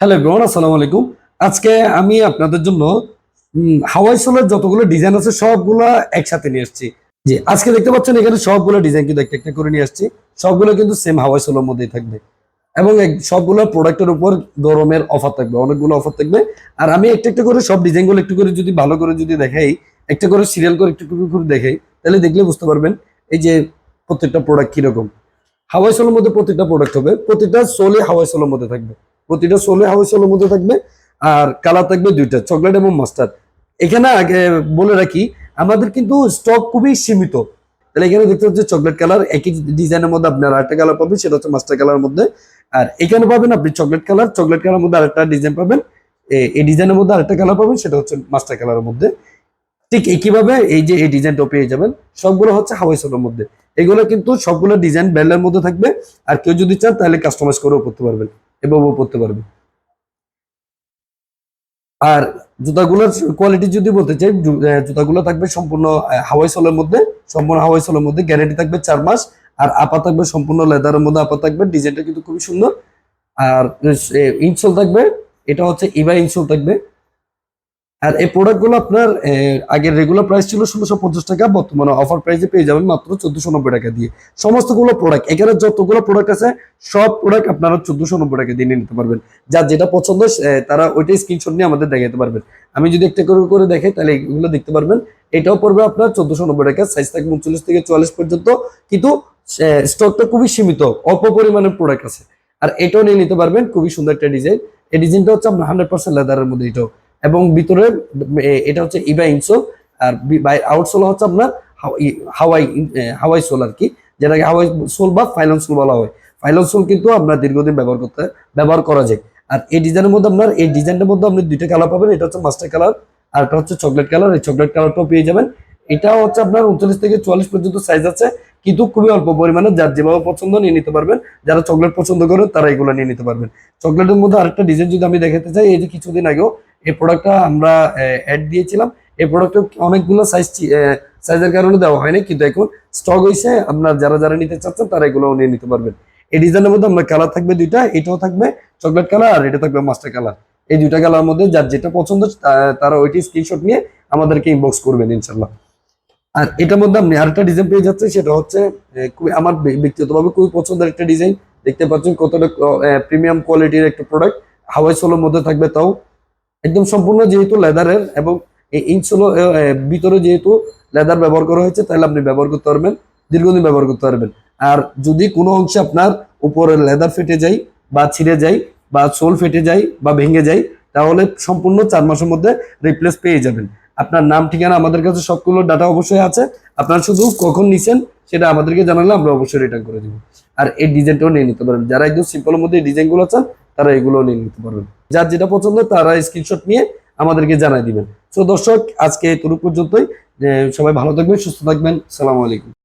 Hello everyone আসসালামু আলাইকুম। আজকে আমি আপনাদের জন্য হাওয়াই সোলার যতগুলো ডিজাইন আছে সবগুলো একসাথে নিয়ে আসছি। জি, আজকে দেখতে পাচ্ছেন এখানে সবগুলো ডিজাইন কিন্তু একটা একটা করে নিয়ে আসছি। সবগুলো কিন্তু সেম হাওয়াই সোলার মধ্যেই থাকবে। এবং সবগুলো প্রোডাক্টের উপর গরমের অফার থাকবে, অনেকগুলো অফার থাকবে। আর আমি একটা একটা করে সব ডিজাইনগুলো একটু করে যদি ভালো করে যদি দেখাই, একটা করে সিরিয়াল করে একটু একটু করে দেখাই, তাহলে দেখলে বুঝতে পারবেন এই যে প্রত্যেকটা প্রোডাক্ট কীরকম। হাওয়াই সোলের মধ্যে প্রত্যেকটা প্রোডাক্ট হবে প্রতিটা সোলে হাওয়াই সোলের মধ্যে থাকবে। প্রতিটা সোলে হাওয়াই সোলের মধ্যে থাকবে আর কালার থাকবে দুইটা চকলেট এবং মাস্টার্ড এখানে আগে বলে রাখি, আমাদের কিন্তু স্টক খুবই সীমিত। তাহলে এখানে দেখতে হচ্ছে চকলেট কালার একই ডিজাইনের মধ্যে আপনার আরেকটা কালার পাবেন, সেটা হচ্ছে মাস্টার কালার মধ্যে। আর এখানে পাবেন আপনি চকলেট কালার চকলেট কালার মধ্যে আরেকটা ডিজাইন পাবেন। এই ডিজাইনের মধ্যে আরেকটা কালার পাবেন, সেটা হচ্ছে মাস্টার কালারের মধ্যে। ঠিক একইভাবে এই যে, এই ডিজাইনটা পেয়ে যাবেন, সবগুলো হচ্ছে হাওয়াই সোলের মধ্যে। এগুলো কিন্তু সবগুলো ডিজাইন বেলের মধ্যে থাকবে। আর কেউ যদি চান তাহলে কাস্টমাইজ করেও করতে পারবেন। এভাবেও পড়তে পারবে। আর জুতাগুলোর কোয়ালিটি যদি বলতে চাই জুতাগুলো থাকবে সম্পূর্ণ হাওয়াই সোলের মধ্যে, সম্পূর্ণ হাওয়াই সোলের মধ্যে গ্যারেন্টি থাকবে চার মাস, আর আপা থাকবে সম্পূর্ণ লেদারের মধ্যে, আপা থাকবে ডিজাইনটা কিন্তু খুবই সুন্দর। আর ইনসোল থাকবে, এটা হচ্ছে ইভা ইনসোল থাকবে। আর এই প্রোডাক্টগুলো আপনার আগের রেগুলার প্রাইস ছিল ষোলোশো পঞ্চাশ টাকা, বর্তমানে অফার প্রাইসে পেয়ে যাবেন মাত্র চোদ্দশো নব্বই টাকা দিয়ে। সমস্তগুলো প্রোডাক্ট এখানে যতগুলো প্রোডাক্ট আছে, সব প্রোডাক্ট আপনারা চোদ্দশো নব্বই টাকা দিয়ে নিতে পারবেন। যার যেটা পছন্দ তারা ওইটাই স্ক্রিনশট নিয়ে আমাদের দেখাতে পারবেন। আমি যদি একটা করে করে দেখাই, তাহলে এগুলো দেখতে পারবেন। এটাও পড়বে আপনার চোদ্দশো নব্বই টাকা সাইজ থাকবে উনচল্লিশ থেকে চুয়াল্লিশ পর্যন্ত। কিন্তু স্টকটা খুবই সীমিত, অল্প পরিমাণের প্রোডাক্ট আছে। আর এটাও নিয়ে নিতে পারবেন, খুবই সুন্দর একটা ডিজাইন এই ডিজাইনটা হচ্ছে আপনার হান্ড্রেড পার্সেন্ট লেদারের মধ্যে এটাও। এবং ভিতরে এটা হচ্ছে ইবা ইনসোল আর আউটসোল হচ্ছে আপনার হাওয়াই হাওয়াই সোল আর কি, যেটাকে হাওয়াই সোল বা ফাইনাল সোল বলা হয়। ফাইনাল সোল কিন্তু আপনার দীর্ঘদিন ব্যবহার করতে, ব্যবহার করা যায়। আর এই ডিজাইনের মধ্যে আপনার, এই ডিজাইনটার মধ্যে আপনি দুইটা কালার পাবেন, এটা হচ্ছে মাস্টার কালার আর এটা হচ্ছে চকলেট কালার এই চকলেট কালারটাও পেয়ে যাবেন। এটাও হচ্ছে আপনার উনচল্লিশ থেকে চুয়াল্লিশ পর্যন্ত সাইজ আছে, কিন্তু খুবই অল্প পরিমাণে, যার যেভাবে পছন্দ নিয়ে নিতে পারবেন, যারা চকলেট পছন্দ করেন, তারা এগুলো নিয়ে নিতে পারবেন। চকলেটের মধ্যে আরেকটা ডিজাইন যদি আমি দেখাতে চাই, এই যে কিছুদিন আগেও এই প্রোডাক্টটা আমরা অ্যাড দিয়েছিলাম। এই প্রোডাক্টে অনেকগুলো সাইজ সাইজের কারণে দেওয়া হয়নি, কিন্তু এখন স্টক হয়েছে আপনার যারা যারা নিতে চাচ্ছেন, তারা এগুলো নিয়ে নিতে পারবেন। এই ডিজাইনের মধ্যে আপনার কালার থাকবে দুইটা, এটাও থাকবে চকলেট কালার আর এটা থাকবে মাস্টার কালার এই দুইটা কালার মধ্যে যার যেটা পছন্দ তারা ওইটি স্ক্রিনশট নিয়ে আমাদেরকে ইনবক্স করবেন ইনশাল্লাহ আর এটার মধ্যে আপনি আরেকটা ডিজাইন পেয়ে যাচ্ছে সেটা হচ্ছে খুবই, আমার ব্য- ব্যক্তিগতভাবে খুবই পছন্দের একটা ডিজাইন দেখতে পাচ্ছেন কতটা প্রিমিয়াম কোয়ালিটির একটা প্রোডাক্ট হাওয়াই সোলোর মধ্যে থাকবে তাও একদম সম্পূর্ণ যেহেতু লেদারের এবং এই ভিতরে যেহেতু লেদার ব্যবহার করা হয়েছে, তাহলে আপনি ব্যবহার করতে পারবেন, দীর্ঘদিন ব্যবহার করতে পারবেন। আর যদি কোনো অংশে আপনার উপরে লেদার ফেটে যায় বা ছিঁড়ে যায় বা সোল ফেটে যায় বা ভেঙে যায়, তাহলে সম্পূর্ণ চার মাসের মধ্যে রিপ্লেস পেয়ে যাবেন। আপনার নাম, ঠিকানা আমাদের কাছে সবগুলো ডাটা অবশ্যই আছে। আপনার শুধু কখন নিছেন সেটা আমাদেরকে জানালে আমরা অবশ্যই রিটার্ন করে দিব। আর এই ডিজাইনটাও নিয়ে নিতে পারবেন যারা একদম সিম্পলের মধ্যে ডিজাইনগুলো চান তারা এগুলো নিয়ে নিতে পারবেন যার যেটা পছন্দ, তারা স্ক্রিনশট নিয়ে আমাদেরকে জানাই দিবেন। তো দর্শক, আজকে এতটুকু পর্যন্তই। সবাই ভালো থাকবেন, সুস্থ থাকবেন। সালামু আলাইকুম।